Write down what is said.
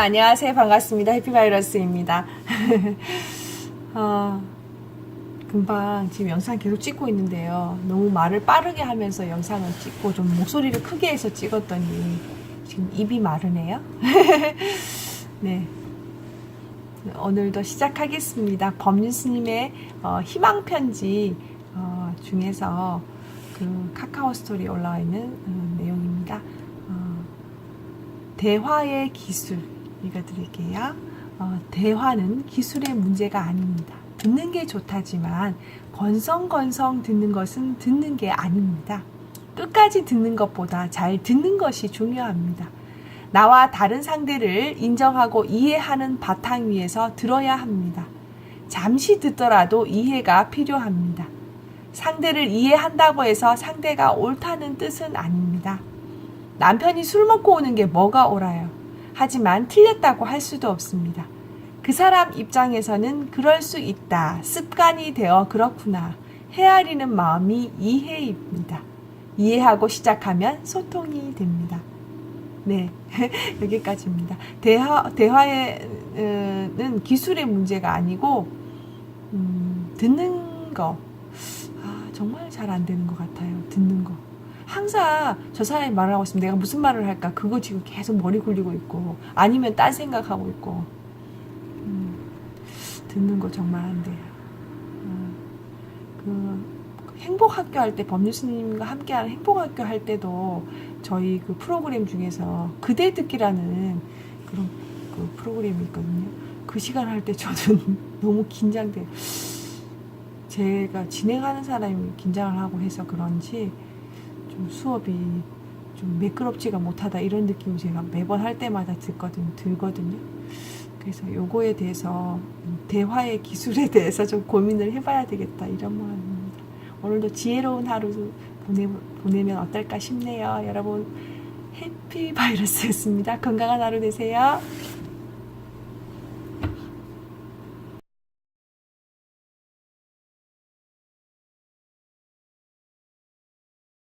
안녕하세요. 반갑습니다. 해피바이러스입니다. 어, 금방 지금 영상 계속 찍고 있는데요. 너무 말을 빠르게 하면서 영상을 찍고 좀 목소리를 크게 해서 찍었더니 지금 입이 마르네요. 네. 오늘도 시작하겠습니다. 법륜스님의 어, 희망편지 어, 중에서 그 카카오 스토리에 올라와 있는 음, 내용입니다. 어, 대화의 기술 읽어드릴게요. 어, 대화는 기술의 문제가 아닙니다. 듣는 게 좋다지만 건성건성 듣는 것은 듣는 게 아닙니다. 끝까지 듣는 것보다 잘 듣는 것이 중요합니다. 나와 다른 상대를 인정하고 이해하는 바탕 위에서 들어야 합니다. 잠시 듣더라도 이해가 필요합니다. 상대를 이해한다고 해서 상대가 옳다는 뜻은 아닙니다. 남편이 술 먹고 오는 게 뭐가 옳아요? 하지만 틀렸다고 할 수도 없습니다. 그 사람 입장에서는 그럴 수 있다. 습관이 되어 그렇구나. 헤아리는 마음이 이해입니다. 이해하고 시작하면 소통이 됩니다. 네, 여기까지입니다. 대화, 대화에는 기술의 문제가 아니고, 음, 듣는 거. 아, 정말 잘 안 되는 것 같아요. 듣는 거. 항상 저 사람이 말을 하고 있으면 내가 무슨 말을 할까? 그거 지금 계속 머리 굴리고 있고, 아니면 딴 생각하고 있고, 음, 듣는 거 정말 안 돼요. 음, 그, 행복학교 할 때, 법률스님과 함께하는 행복학교 할 때도 저희 그 프로그램 중에서 그대 듣기라는 그런 그 프로그램이 있거든요. 그 시간 할 때 저는 너무 긴장돼요. 제가 진행하는 사람이 긴장을 하고 해서 그런지 좀 수업이 좀 매끄럽지가 못하다 이런 느낌을 제가 매번 할 때마다 듣거든, 들거든요. 그래서 요거에 대해서 대화의 기술에 대해서 좀 고민을 해봐야 되겠다 이런 마음입니다. 오늘도 지혜로운 하루 보내, 보내면 어떨까 싶네요. 여러분 해피 바이러스였습니다. 건강한 하루 되세요.